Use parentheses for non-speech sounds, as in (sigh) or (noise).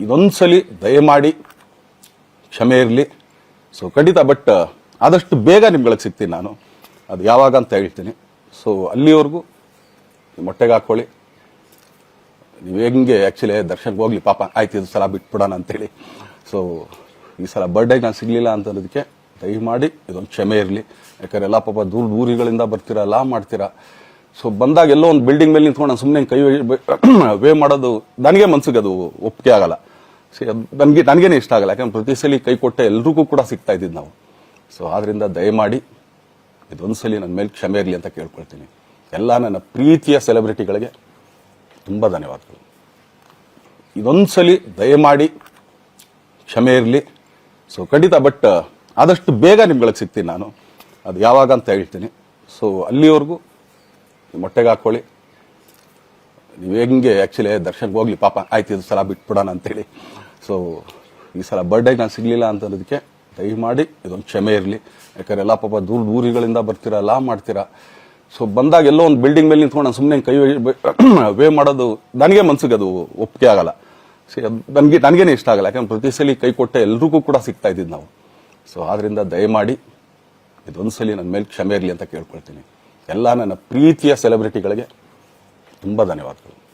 ಇದೊಂದ್ಸಲಿ ದಯಮಾಡಿ ಕ್ಷಮೆ ಇರಲಿ. ಸೊ ಖಂಡಿತ ಬಟ್ ಆದಷ್ಟು ಬೇಗ ನಿಮ್ಗಳಿಗೆ ಸಿಗ್ತೀನಿ ನಾನು. ಅದು ಯಾವಾಗ ಅಂತ ಹೇಳ್ತೀನಿ. ಸೊ ಅಲ್ಲಿವರೆಗೂ ಮೊಟ್ಟೆಗೆ ಹಾಕೊಳ್ಳಿ. ನೀವು ಹೆಂಗೆ ಆ್ಯಕ್ಚುಲಿ ದರ್ಶನ್ಗೆ ಹೋಗ್ಲಿ, ಪಾಪ, ಆಯ್ತು, ಇದು ಸಲ ಬಿಟ್ಬಿಡೋಣ ಅಂತೇಳಿ. ಸೊ ಈ ಸಲ ಬರ್ಡೇಗೆ ನಾನು ಸಿಗಲಿಲ್ಲ ಅಂತ ಅನ್ನೋದಕ್ಕೆ ದಯಮಾಡಿ ಇದೊಂದು ಕ್ಷಮೆ ಇರಲಿ. ಯಾಕಂದ್ರೆ ಎಲ್ಲ ಪಾಪ ದೂರ ದೂರಿಗಳಿಂದ ಬರ್ತೀರಾ, ಎಲ್ಲ ಮಾಡ್ತೀರಾ. ಸೊ ಬಂದಾಗ ಎಲ್ಲೋ ಒಂದು ಬಿಲ್ಡಿಂಗ್ ಮೇಲೆ ನಿಂತ್ಕೊಂಡು ನಾನು ಸುಮ್ಮನೆ ಕೈ (coughs) ವೇ ಮಾಡೋದು ನನಗೆ ಮನ್ಸಿಗೆ ಅದು ಒಪ್ಪಿಗೆ ಆಗಲ್ಲ. ನನಗೆ, ನನಗೇನೆ ಇಷ್ಟ ಆಗಲ್ಲ. ಯಾಕಂದ್ರೆ ಪ್ರತಿ ಸಲ ಕೈ ಕೊಟ್ಟ ಎಲ್ರಿಗೂ ಕೂಡ ಸಿಗ್ತಾ ಇದ್ದಿದ್ದು ನಾವು. ಸೊ ಆದ್ರಿಂದ ದಯಮಾಡಿ ಇದೊಂದ್ಸಲಿ ನನ್ನ ಮೇಲೆ ಕ್ಷಮೆ ಇರಲಿ ಅಂತ ಕೇಳ್ಕೊಳ್ತೀನಿ. ಎಲ್ಲ ನನ್ನ ಪ್ರೀತಿಯ ಸೆಲೆಬ್ರಿಟಿಗಳಿಗೆ ತುಂಬ ಧನ್ಯವಾದಗಳು. ಇದೊಂದ್ಸಲಿ ದಯಮಾಡಿ ಕ್ಷಮೆ ಇರಲಿ. ಸೊ ಖಂಡಿತ ಬಟ್ ಆದಷ್ಟು ಬೇಗ ನಿಮ್ಗಳಿಗೆ ಸಿಗ್ತೀನಿ ನಾನು. ಅದು ಯಾವಾಗ ಅಂತ ಹೇಳ್ತೀನಿ. ಸೊ ಅಲ್ಲಿವರೆಗೂ ಮೊಟ್ಟೆಗೆ ಹಾಕೊಳ್ಳಿ. ನೀವು ಹೆಂಗೆ ಆ್ಯಕ್ಚುಲಿ ದರ್ಶನ್ಗೆ ಹೋಗ್ಲಿ, ಪಾಪ ಆಯ್ತು ಇದು ಸಲ ಬಿಟ್ಬಿಡೋಣ ಅಂತೇಳಿ. ಸೊ ಈ ಸಲ ಬರ್ಡೇಗೆ ನಾನು ಸಿಗಲಿಲ್ಲ ಅನ್ನೋದಕ್ಕೆ ದಯಮಾಡಿ ಇದೊಂದು ಕ್ಷಮೆ ಇರಲಿ. ಯಾಕಂದ್ರೆ ಎಲ್ಲ ಪಾಪ ದೂರ ದೂರಿಗಳಿಂದ ಬರ್ತೀರಾ, ಎಲ್ಲ ಮಾಡ್ತೀರಾ. ಸೊ ಬಂದಾಗ ಎಲ್ಲೋ ಒಂದು ಬಿಲ್ಡಿಂಗ್ ಮೇಲೆ ನಿಂತ್ಕೊಂಡು ನಾನು ಸುಮ್ಮನೆ ಕೈ (clears throat) ವೇ ಮಾಡೋದು ನನಗೆ ಮನಸ್ಸಿಗೆ ಅದು ಒಪ್ಪಿಗೆ ಆಗಲ್ಲ. ಸೊ ನನಗೆ, ನನಗೇನೆ ಇಷ್ಟ ಆಗಲ್ಲ. ಯಾಕಂದ್ರೆ ಪ್ರತಿ ಸಲ ಕೈ ಕೊಟ್ಟೆ ಎಲ್ರಿಗೂ ಕೂಡ ಸಿಗ್ತಾ ಇದ್ದಿದ್ದು ನಾವು. ಸೊ ಆದ್ರಿಂದ ದಯಮಾಡಿ ಇದೊಂದ್ಸಲಿ ನನ್ನ ಮೇಲೆ ಕ್ಷಮೆ ಇರಲಿ ಅಂತ ಕೇಳ್ಕೊಳ್ತೀನಿ. ಎಲ್ಲ ನನ್ನ ಪ್ರೀತಿಯ ಸೆಲೆಬ್ರಿಟಿಗಳಿಗೆ ತುಂಬ ಧನ್ಯವಾದಗಳು.